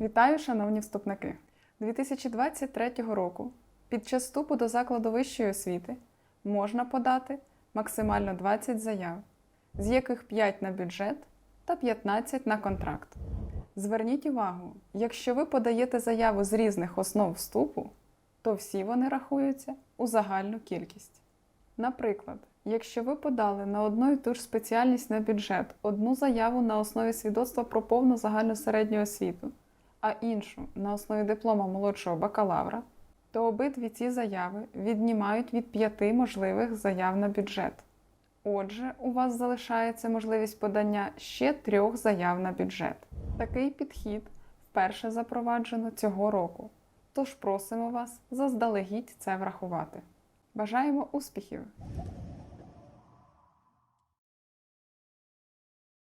Вітаю, шановні вступники! 2023 року під час вступу до закладу вищої освіти можна подати максимально 20 заяв, з яких 5 на бюджет та 15 на контракт. Зверніть увагу, якщо ви подаєте заяву з різних основ вступу, то всі вони рахуються у загальну кількість. Наприклад, якщо ви подали на одну і ту ж спеціальність на бюджет одну заяву на основі свідоцтва про повну загальну середню освіту, а іншу на основі диплома молодшого бакалавра, то обидві ці заяви віднімають від п'яти можливих заяв на бюджет. Отже, у вас залишається можливість подання ще трьох заяв на бюджет. Такий підхід вперше запроваджено цього року. Тож просимо вас заздалегідь це врахувати. Бажаємо успіхів!